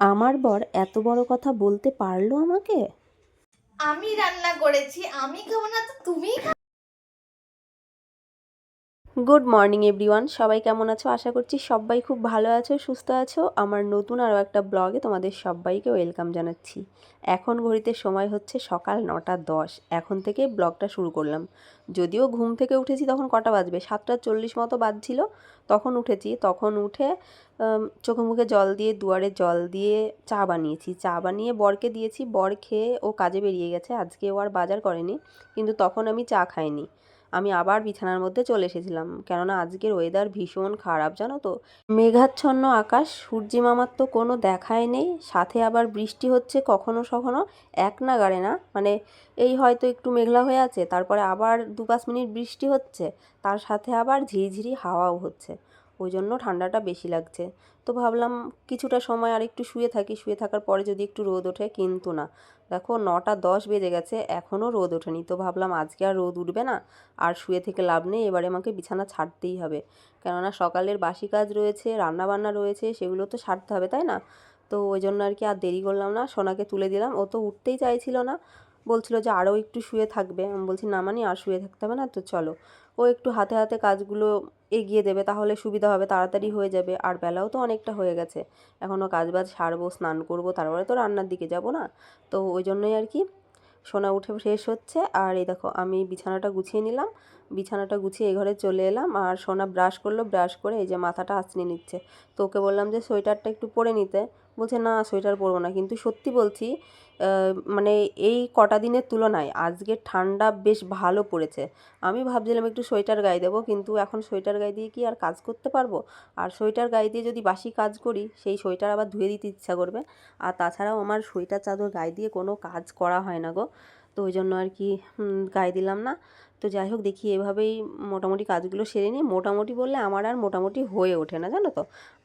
আমার বর এত বড় কথা বলতে পারল আমাকে? আমি রান্না করেছি, আমি খাব না তো তুমিই গুড মর্নিং এভরিওয়ান সবাই কেমন আছো? আশা করছি সবাই খুব ভালো আছো, সুস্থ আছো। আমার নতুন আরও একটা ব্লগে তোমাদের সবাইকে ওয়েলকাম জানাচ্ছি। এখন ঘড়িতে সময় হচ্ছে সকাল নটা দশ। এখন থেকে ব্লগটা শুরু করলাম। যদিও ঘুম থেকে উঠেছি তখন কটা বাজবে? সাতটা চল্লিশ মতো বাজছিল। তখন উঠেছি। তখন উঠে চোখে মুখে জল দিয়ে, দুয়ারে জল দিয়ে চা বানিয়েছি। চা বানিয়ে বরকে দিয়েছি। বর খেয়ে ও কাজে বেরিয়ে গেছে। আজকে ও আর বাজার করেনি। কিন্তু তখন আমি চা খাইনি। আমি আবার বিছানার মধ্যে চলে এসেছিলাম। কেননা আজকের ওয়েদার ভীষণ খারাপ, জানো তো? মেঘাচ্ছন্ন আকাশ, সূর্যি মামার তো কোনো দেখাই নেই। সাথে আবার বৃষ্টি হচ্ছে কখনো সখনো, এক নাগাড়ে না। মানে এই হয়তো একটু মেঘলা হয়ে আছে, তারপরে আবার দু পাঁচ মিনিট বৃষ্টি হচ্ছে, তার সাথে আবার ঝিরিঝিরি হাওয়াও হচ্ছে। ওই জন্য ঠান্ডাটা বেশি লাগছে। তো ভাবলাম কিছুটা সময় আর একটু শুয়ে থাকি, শুয়ে থাকার পরে যদি একটু রোদ ওঠে, কিন্তু না। দেখো নটা দশ বেজে গেছে, এখনও রোদ ওঠেনি। তো ভাবলাম আজকে আর রোদ উঠবে না, আর শুয়ে থেকে লাভ নেই, এবারে আমাকে বিছানা ছাড়তেই হবে। কেননা সকালের বাসি কাজ রয়েছে রান্না বান্না রয়েছে, সেগুলো তো সারতে হবে, তাই না? তো ওই জন্য আর কি আর দেরি করলাম না, সোনাকে তুলে দিলাম। ও তো উঠতেই চাইছিল না। বলছিল যে আরও একটু শুয়ে থাকবে। আমি বলছি, না মানি আর শুয়ে থাকতে হবে না তো চলো। ও একটু হাতে হাতে কাজগুলো এগিয়ে দেবে, তাহলে সুবিধা হবে, তাড়াতাড়ি হয়ে যাবে। আর বেলাও তো অনেকটা হয়ে গেছে। এখনও কাজ বাজ সারবো, স্নান করব, তারপরে তো রান্নার দিকে যাব না। তো ওই জন্যই আর কি সোনা উঠে শেষ হচ্ছে। আর এই দেখো, আমি বিছানাটা গুছিয়ে নিলাম। বিছানাটা গুছিয়ে এই ঘরে চলে এলাম। আর সোনা ব্রাশ করল, ব্রাশ করে এই যে মাথাটা আঁচড়ে নিচ্ছে। তো ওকে বললাম যে সোয়েটারটা একটু পরে নিতে। বলছে, না, সোয়েটার পরবো না। কিন্তু সত্যি বলছি মানে এই কটা দিনের তুলনায় আজকে ঠান্ডা বেশ ভালো পড়েছে। আমি ভাবছিলাম একটু সোয়েটার গায়ে দেবো, কিন্তু এখন সোয়েটার গায়ে দিয়ে কি আর কাজ করতে পারব? আর সোয়েটার গায়ে দিয়ে যদি বাসি কাজ করি, সেই সোয়েটার আবার ধুয়ে দিতে ইচ্ছা করবে। আর তাছাড়াও আমার সোয়েটার চাদর গায়ে দিয়ে কোনো কাজ করা হয় না গো। তো ওই জন্য আর কি গায়ে দিলাম না। তো যাই হোক, দেখি এভাবেই মোটামুটি কাজগুলো সেরে নিই। মোটামুটি বললে আমার আর মোটামুটি হয়ে ওঠে না, জানো তো।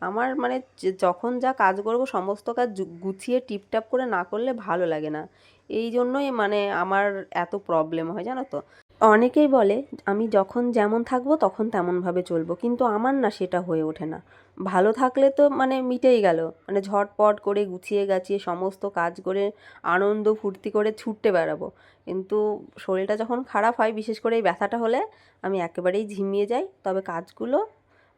আমার মানে যখন যা কাজ করব, সমস্ত কাজ গুছিয়ে টিপটাপ করে না করলে ভালো লাগে না। এই জন্যই মানে আমার এত প্রবলেম হয়, জানো তো। অনেকেই বলে, আমি যখন যেমন থাকব তখন তেমনভাবে চলবো। কিন্তু আমার না সেটা হয়ে ওঠে না। ভালো থাকলে তো মানে মিটেই গেল। মানে ঝটপট করে গুছিয়ে গাছিয়ে সমস্ত কাজ করে আনন্দ ফুর্তি করে ছুটতে বেড়াবো। কিন্তু শরীরটা যখন খারাপ হয়, বিশেষ করে এই ব্যথাটা হলে, আমি একেবারেই ঝিমিয়ে যাই। তবে কাজগুলো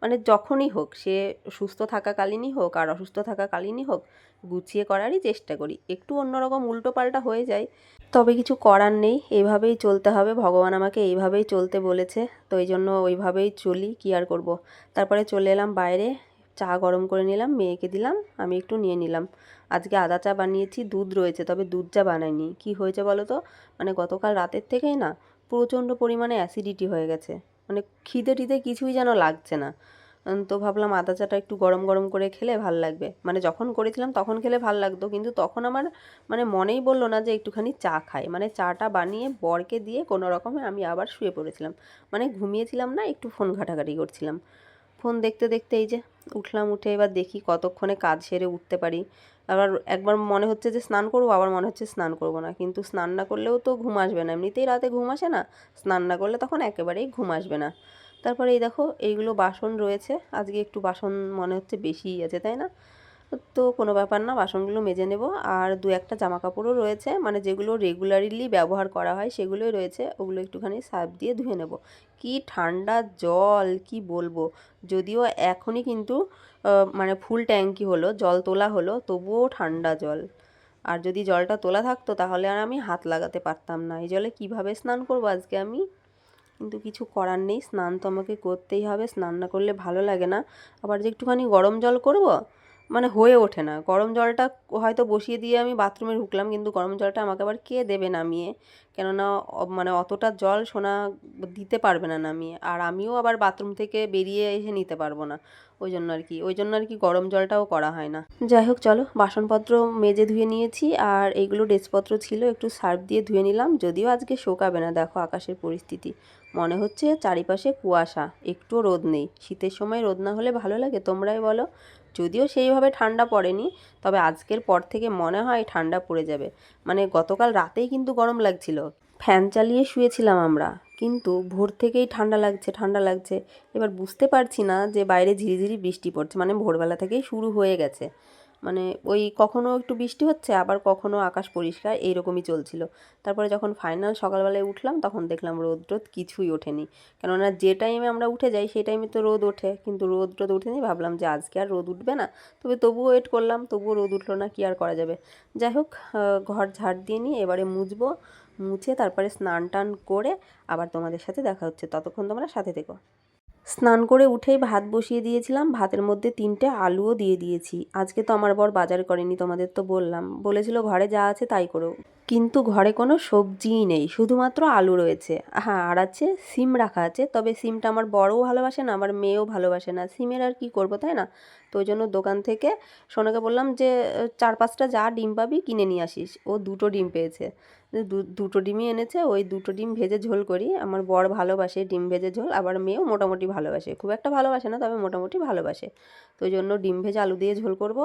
মানে যখনই হোক, সে সুস্থ থাকাকালীনই হোক আর অসুস্থ থাকাকালীনই হোক, গুছিয়ে করারই চেষ্টা করি। একটু অন্যরকম উল্টো পাল্টা হয়ে যায়। তবে কিছু করার নেই। এইভাবেই চলতে হবে। ভগবান আমাকে এইভাবেই চলতে বলেছে। তো এই জন্য ওইভাবেই চলি। কি আর করব। তারপরে চলে এলাম বাইরে। চা গরম করে নিলাম, মেয়েকে দিলাম, আমি একটু নিয়ে নিলাম। আজকে আদা চা বানিয়েছি, দুধ রয়েছে, তবে দুধ চা বানাইনি। কি হয়েছে বলো তো? মানে গতকাল রাতের থেকেই না, প্রচণ্ড পরিমাণে অ্যাসিডিটি হয়ে গেছে। মানে খিদে টিদে কিছুই যেন লাগছে না। তো ভাবলাম আদা চাটা একটু গরম গরম করে খেলে ভালো লাগবে। মানে যখন করেছিলাম তখন খেলে ভালো লাগতো, কিন্তু তখন আমার মানে মনেই বলল না যে একটুখানি চা খাই। মানে চাটা বানিয়ে বরকে দিয়ে কোনো রকমে আমি আবার শুয়ে পড়েছিলাম। মানে ঘুমিয়েছিলাম না, একটু ফোন ঘাটাঘাটি করছিলাম। ফোন দেখতে দেখতে এই যে উঠলাম উঠে এবার দেখি কতক্ষণে কাজ সেরে উঠতে পারি। আবার একবার মনে হচ্ছে যে স্নান করব, আবার মনে হচ্ছে স্নান করব না। কিন্তু স্নান না করলেও তো ঘুম আসবে না। এমনিতেই রাতে ঘুম আসে না। স্নান না করলে তখন একেবারেই ঘুম আসবে না। তারপরে এই দেখো, এইগুলো বাসন রয়েছে। আজকে একটু বাসন মনে হচ্ছে বেশিই আছে, তাই না? তো কোনো ব্যাপার না, বাসনগুলো মেজে নেব। আর দু একটা জামা কাপড়ও রয়েছে মানে যেগুলো রেগুলারলি ব্যবহার করা হয় সেগুলোই রয়েছে, ওগুলো একটুখানি সার্ফ দিয়ে ধুয়ে নেব। কি ঠান্ডা জল, কি বলব? যদিও এখনই কিন্তু মানে ফুল ট্যাঙ্কি হলো, জল তোলা হলো, তবুও ঠান্ডা জল। আর যদি জলটা তোলা থাকতো তাহলে আর আমি হাত লাগাতে পারতাম না। এই জলে কীভাবে স্নান করব আজকে আমি? কিন্তু কিছু করার নেই, স্নান তো আমাকে করতেই হবে, স্নান না করলে ভালো লাগে না। আবার যে একটুখানি গরম জল করব মানে হয়ে ওঠে না। গরম জলটা হয়তো বসিয়ে দিয়ে আমি বাথরুমে ঢুকলাম, কিন্তু গরম জলটা আমাকে আবার কে দেবে নামিয়ে? কেননা মানে অতটা জল সোনা দিতে পারবে না নামিয়ে। আর আমিও আবার বাথরুম থেকে বেরিয়ে এসে নিতে পারব না। ওই জন্য আর কি, ওই জন্য আর কি গরম জলটাও করা হয় না। যাই হোক, চলো বাসনপত্র মেজে ধুয়ে নিয়েছি, আর এইগুলো ড্রেসপত্র ছিল, একটু সার্ফ দিয়ে ধুয়ে নিলাম। যদিও আজকে শোকাবে না, দেখো আকাশের পরিস্থিতি। মনে হচ্ছে চারিপাশে কুয়াশা, একটুও রোদ নেই। শীতের সময় রোদ না হলে ভালো লাগে, তোমরাই বলো। যদিও সেইভাবে ঠান্ডা পড়েনি, তবে আজকের পর থেকে মনে হয় ঠান্ডা পড়ে যাবে। মানে গতকাল রাতেই কিন্তু গরম লাগছিল। ফ্যান চালিয়ে শুয়েছিলাম আমরা, কিন্তু ভোর থেকেই ঠান্ডা লাগছে ঠান্ডা লাগছে। এবার বুঝতে পারছি না যে বাইরে ঝিরিঝিরি বৃষ্টি পড়ছে মানে ভোরবেলা থেকেই শুরু হয়ে গেছে। মানে ওই কখনো একটু বৃষ্টি হচ্ছে, আবার কখনো আকাশ পরিষ্কার, এইরকমই চলছিল। তারপরে যখন ফাইনাল সকালবেলায় উঠলাম, তখন দেখলাম রোদ টোদ কিছুই ওঠেনি। কেননা যে টাইমে আমরা উঠে যাই, সেই টাইমে তো রোদ ওঠে। কিন্তু রোদ টোদ ওঠেনি, ভাবলাম যে আজকে আর রোদ উঠবে না। তবে তবুও ওয়েট করলাম, তবুও রোদ উঠল না, কি আর করা যাবে? যাই হোক ঘর ঝাড় দিয়ে নিয়ে এবারে মুছবো, মুছে তারপরে স্নান টান করে আবার তোমাদের সাথে দেখা হচ্ছে। ততক্ষণ তোমরা সাথে থেকো। স্নান করে উঠেই ভাত বসিয়ে দিয়েছিলাম। ভাতের মধ্যে তিনটে আলুও দিয়ে দিয়েছি। আজকে তো আমার বর বাজার করেনি, তোমাদের তো বললাম। বলেছিল ঘরে যা আছে তাই করো। কিন্তু ঘরে কোনো সবজিই নেই, শুধুমাত্র আলু রয়েছে। হ্যাঁ আর আছে সিম রাখা আছে, তবে সিমটা আমার বড়ও ভালোবাসে না, আমার মেয়েও ভালোবাসে না। সিমের আর কি করব, তাই না? তো ওই জন্য দোকান থেকে সোনাকে বললাম যে, চার পাঁচটা যা ডিম পাবি কিনে নিয়ে আসিস। ও দুটো ডিম পেয়েছে। দুটো ডিমই এনেছে, ওই দুটো ডিম ভেজে ঝোল করি। আমার বর ভালোবাসে ডিম ভেজে ঝোল, আবার মেয়েও মোটামুটি ভালোবাসে। খুব একটা ভালোবাসে না, তবে মোটামুটি ভালোবাসে। তো ওই জন্য ডিম ভেজে আলু দিয়ে ঝোল করব।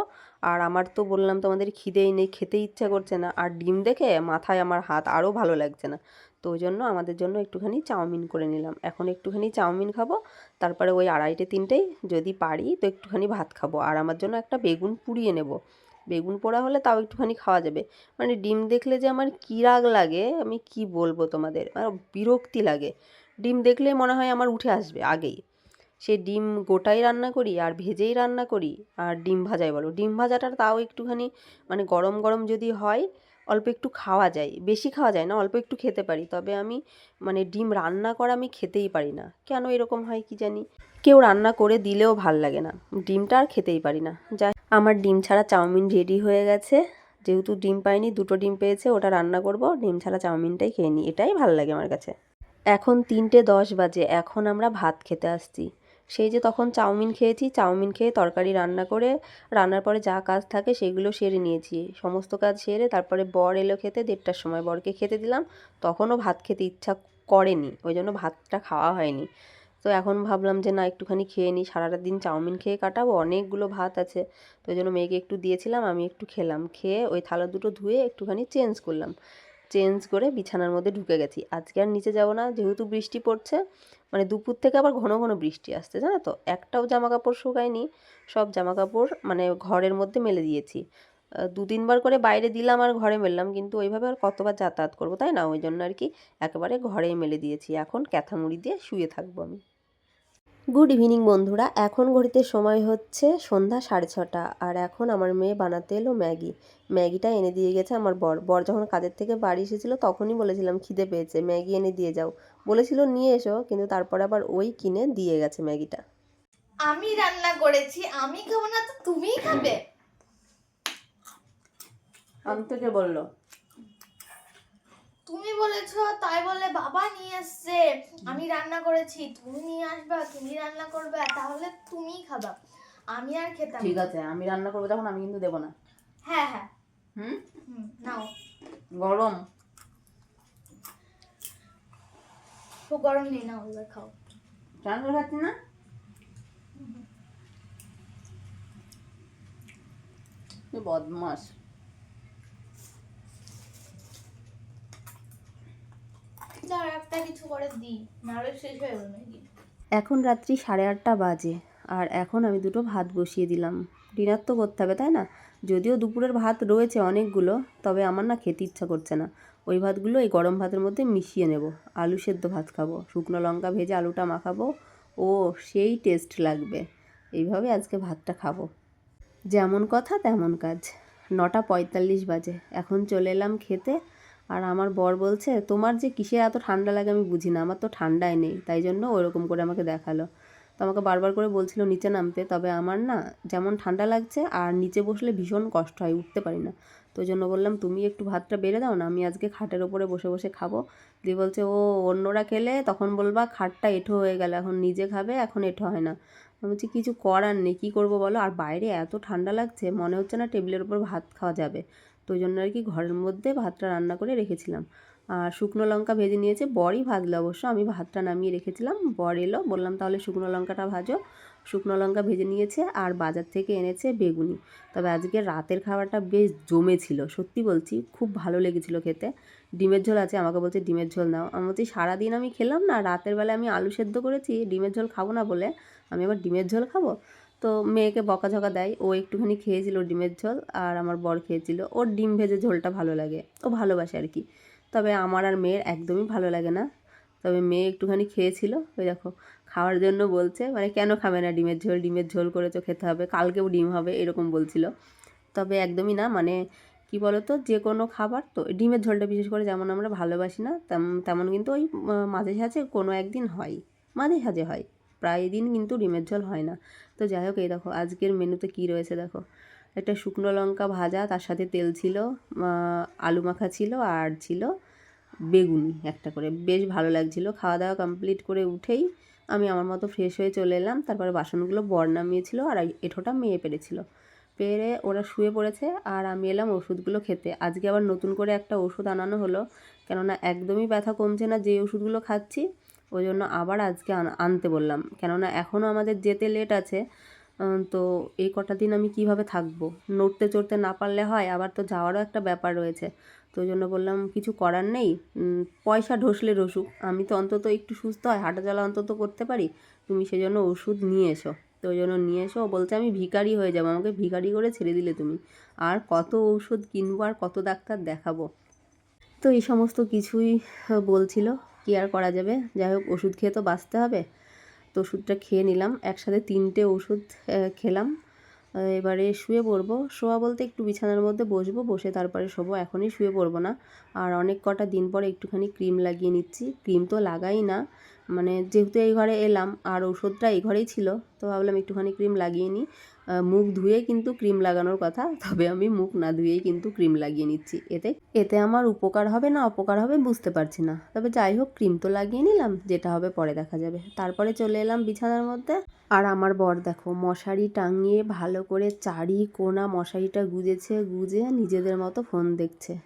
আর আমার তো বললাম তোমাদের খিদেই নেই, খেতে ইচ্ছা করছে না। আর ডিম দেখে মাথায় আমার হাত আরও ভালো লাগছে না। তো ওই জন্য আমাদের জন্য একটুখানি চাউমিন করে নিলাম। এখন একটুখানি চাউমিন খাব, তারপরে ওই আড়াইটে তিনটেই যদি পারি তো একটুখানি ভাত খাব। আর আমার জন্য একটা বেগুন পুড়িয়ে নেব। বেগুন পোড়া হলে তাও একটুখানি খাওয়া যাবে। মানে ডিম দেখলে যে আমার কী রাগ লাগে, আমি কি বলব তোমাদের? আমার বিরক্তি লাগে। ডিম দেখলেই মনে হয় আমার উঠে আসবে আগেই। সে ডিম গোটাই রান্না করি আর ভেজেই রান্না করি, আর ডিম ভাজাই বলো। ডিম ভাজাটা তাও একটুখানি মানে গরম গরম যদি হয় অল্প একটু খাওয়া যায়। বেশি খাওয়া যায় না, অল্প একটু খেতে পারি। তবে আমি মানে ডিম রান্না করা আমি খেতেই পারি না। কেন এরকম হয় কি জানি? কেউ রান্না করে দিলেও ভালো লাগে না। ডিমটা আর খেতেই পারি না। যাই, আমার ডিম ছাড়া চাউমিন রেডি হয়ে গেছে। যেহেতু ডিম পাইনি, দুটো ডিম পেয়েছে, ওটা রান্না করব। ডিম ছাড়া চাউমিনটাই খেয়ে নিই এটাই ভালো লাগে আমার কাছে। এখন তিনটে দশ বাজে। এখন আমরা ভাত খেতে আসছি। সেই যে তখন চাউমিন খেয়েছি, চাউমিন খেয়ে তরকারি রান্না করে, রান্নার পরে যা কাজ থাকে সেগুলো সেরে নিয়েছি। সমস্ত কাজ সেরে তারপরে বর এলো খেতে, দেড়টার সময় বরকে খেতে দিলাম। তখনও ভাত খেতে ইচ্ছা করেনি, ওই জন্য ভাতটা খাওয়া হয়নি। তো এখন ভাবলাম যে না, একটুখানি খেয়ে নিই। সারাটা দিন চাউমিন খেয়ে কাটাবো, অনেকগুলো ভাত আছে। তো ওই জন্য মেয়েকে একটু দিয়েছিলাম, আমি একটু খেলাম। খেয়ে ওই থালা দুটো ধুয়ে একটুখানি চেঞ্জ করলাম। চেঞ্জ করে বিছানার মধ্যে ঢুকে গেছি। আজকে আর নিচে যাব না, যেহেতু বৃষ্টি পড়ছে মানে দুপুর থেকে আবার ঘন ঘন বৃষ্টি আসছে, জানো তো? একটাও জামা কাপড় শুকায়নি, সব জামা কাপড় মানে ঘরের মধ্যে মেলে দিয়েছি। দু তিনবার করে বাইরে দিলাম আর ঘরে মেললাম, কিন্তু ওইভাবে আর কতবার যাতায়াত করব, তাই না? ওই জন্য আর কি একেবারে ঘরেই মেলে দিয়েছি। এখন ক্যাথামুড়ি দিয়ে শুয়ে থাকব আমি। গুড ইভিনিং বন্ধুরা। এখন ঘড়িতে সময় হচ্ছে সন্ধ্যা সাড়ে ছটা আর এখন আমার মেয়ে বানাতে এলো ম্যাগি। ম্যাগিটা এনে দিয়ে গেছে আমার বর। বর যখন কাজের থেকে বাড়ি এসেছিল তখনই বলেছিলাম খিদে পেয়েছে ম্যাগি এনে দিয়ে যাও। বলেছিল নিয়ে এসো। কিন্তু তারপর আবার ওই কিনে দিয়ে গেছে ম্যাগিটা। আমি রান্না করেছি আমি খাব না তো তুমিই খাবে? আম থেকে বলল তুমি বলেছ তাই বলে বাবা নিয়ে এসছে। আমি রান্না করেছি তুমি নিয়ে আসবা তুমি রান্না করবে তাহলে তুমিই খাবা। আমি আর খেতাম ঠিক আছে আমি রান্না করব তখন আমি কিন্তু দেবো না। হ্যাঁ হ্যাঁ। হুম? নাও। গরম। খুব গরম নেই না ওগুলো খাও। চান করে খাচ্ছি না? বদমাস কিছু করে শেষ হয়ে এখন রাত্রি সাড়ে আটটা বাজে, আর এখন আমি দুটো ভাত বসিয়ে দিলাম। ডিনার তো করতে হবে, তাই না? যদিও দুপুরের ভাত রয়েছে অনেকগুলো, তবে আমার না খেতে ইচ্ছা করছে না। ওই ভাতগুলো এই গরম ভাতের মধ্যে মিশিয়ে নেব। আলু সেদ্ধ ভাত খাব, শুকনো লঙ্কা ভেজে আলুটা মাখাবো, ও সেই টেস্ট লাগবে। এইভাবে আজকে ভাতটা খাব। যেমন কথা তেমন কাজ। নটা পঁয়তাল্লিশ বাজে, এখন চলে এলাম খেতে। আর আমার বর বলছে, তোমার যে কিসে এত ঠান্ডা লাগে আমি বুঝি না, আমার তো ঠান্ডাই নেই। তাই জন্য ওরকম করে আমাকে দেখাল। তো আমাকে বারবার করে বলছিল নিচে নামতে, তবে আমার না যেমন ঠান্ডা লাগছে আর নিচে বসলে ভীষণ কষ্ট হয়, উঠতে পারি না। তো জন্য বললাম, তুমি একটু ভাতটা বেড়ে দাও না, আমি আজকে খাটের ওপরে বসে বসে খাব। দিয়ে বলছে, ও অন্যরা খেলে তখন বলবা খাটটা এঁঠো হয়ে গেল, এখন নিজে খাবে, এখন এঁঠো হয় না। আমি বলছি, কিছু করার নেই, কী করব বলো? আর বাইরে এত ঠান্ডা লাগছে, মনে হচ্ছে না টেবিলের ওপর ভাত খাওয়া যাবে। তো ওই জন্য আর কি ঘরের মধ্যে ভাতটা রান্না করে রেখেছিলাম। আর শুকনো লঙ্কা ভেজে নিয়েছে বরই ভাজলো অবশ্য আমি ভাতটা নামিয়ে রেখেছিলাম, বর এলো, বললাম তাহলে শুকনো লঙ্কাটা ভাজো। শুকনো লঙ্কা ভেজে নিয়েছে আর বাজার থেকে এনেছে বেগুনি। তবে আজকে রাতের খাবারটা বেশ জমেছিল, সত্যি বলছি, খুব ভালো লেগেছিল খেতে। ডিমের ঝোল আছে, আমাকে বলছে ডিমের ঝোল নাও। আমি বলছি, সারাদিন আমি খেলাম না, রাতের বেলা আমি আলু সেদ্ধ করেছি, ডিমের ঝোল খাব না বলে আমি আবার ডিমের ঝোল খাব? তো মেয়েকে বকাঝকা দেয়। ও একটুখানি খেয়েছিল ডিমের ঝোল আর আমার বর খেয়েছিল। ওর ডিম ভেজে ঝোলটা ভালো লাগে। ও ভালোবাসে আর কি। তবে আমার আর মেয়ের একদমই ভালো লাগে না। তবে মেয়ে একটুখানি খেয়েছিল। ওই দেখো, খাওয়ার জন্য বলছে মানে কেন খাবে না ডিমের ঝোল? ডিমের ঝোল করেছ, খেতে হবে। কালকেও ডিম হবে, এরকম বলছিল। তবে একদমই না মানে কি বলতো, যে কোনো খাবার তো, ডিমের ঝোলটা বিশেষ করে যেমন আমরা ভালোবাসি না তেমন কিন্তু ওই মাঝে সাঝে কোনো একদিন হয়। মাঝে সাঝে হয়। প্রায় দিন কিন্তু ডিমের ঝোল হয় না। তো যাই হোক, এই দেখো, আজকের মেনুতে কী রয়েছে দেখো? একটা শুকনো লঙ্কা ভাজা, তার সাথে তেল ছিল আলু মাখা ছিল, আর ছিল বেগুনি একটা করে। বেশ ভালো লাগছিল। খাওয়া দাওয়া কমপ্লিট করে উঠেই আমি আমার মতো ফ্রেশ হয়ে চলে এলাম। তারপরে বাসনগুলো বর নামিয়েছিল আর এঁঠোটা মেয়ে পেরেছিল। পেরে ওরা শুয়ে পড়েছে আর আমি এলাম ওষুধগুলো খেতে। আজকে আবার নতুন করে একটা ওষুধ আনানো হলো, কেননা একদমই ব্যথা কমছে না যে ওষুধগুলো খাচ্ছি ওই জন্য আবার আজকে আন- আনতে বললাম। কেননা এখনও আমাদের যেতে লেট আছে তো এই কটা দিন আমি কীভাবে থাকব? নড়তে চড়তে না পারলে হয়, আবার তো যাওয়ারও একটা ব্যাপার রয়েছে। তো জন্য বললাম, কিছু করার নেই? পয়সা ঢসলে রসুক। আমি তো অন্তত একটু সুস্থ হয়, হাঁটা চলা অন্তত করতে পারি। তুমি সেজন্য ওষুধ নিয়ে এসো। তো ওই জন্য নিয়ে এসো। বলছে, আমি ভিখারি হয়ে যাব। আমাকে ভিখারি করে ছেড়ে দিলে তুমি। আর কত ওষুধ কিনবো আর কত ডাক্তার দেখাবো? তো এই সমস্ত কিছুই বলছিল। কি আর করা যাবে? যাই হোক, ওষুধ খেয়ে তো বাঁচতে হবে। তো ওষুধটা খেয়ে নিলাম। একসাথে তিনটে ওষুধ খেলাম। এবারে শুয়ে পড়ব। শোয়া বলতে একটু বিছানার মধ্যে বসবো, বসে তারপরে শোবো। এখনই শুয়ে পড়ব না। আর অনেক কটা দিন পরে একটুখানি ক্রিম লাগিয়ে নিচ্ছি। ক্রিম তো লাগাই না। মানে যেহেতু এই ঘরে এলাম, আর ওষুধটা এই ঘরেই ছিল, তো ভাবলাম একটুখানি ক্রিম লাগিয়ে নিই। মুখ ধুয়ে কিন্তু ক্রিম লাগানোর কথা, তবে আমি মুখ না ধুয়েই কিন্তু ক্রিম লাগিয়ে নিচ্ছি। এতে এতে আমার উপকার হবে না অপকার হবে বুঝতে পারছি না। তবে যাই হোক, ক্রিম তো লাগিয়ে নিলাম, যেটা হবে পরে দেখা যাবে। তারপরে চলে এলাম বিছানার মধ্যে। আর আমার বর দেখো, মশারি টাঙিয়ে ভালো করে চারি কোনা মশারিটা গুজেছে, গুজে নিজেদের মতো ফোন দেখছে।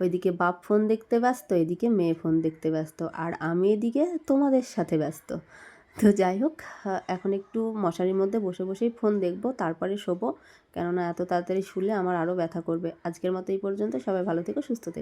ওইদিকে বাপ ফোন দেখতে ব্যস্ত, এদিকে মেয়ে ফোন দেখতে ব্যস্ত। আর আমি এদিকে তোমাদের সাথে ব্যস্ত। তো যাই হোক এখন একটু মশারির মধ্যে বসে বসেই ফোন দেখব, তারপরে শোবো। কেননা এত তাড়াতাড়ি শুলে আমার আরও ব্যথা করবে। আজকের মতো এই পর্যন্ত। সবাই ভালো থেকো, সুস্থ থেকো।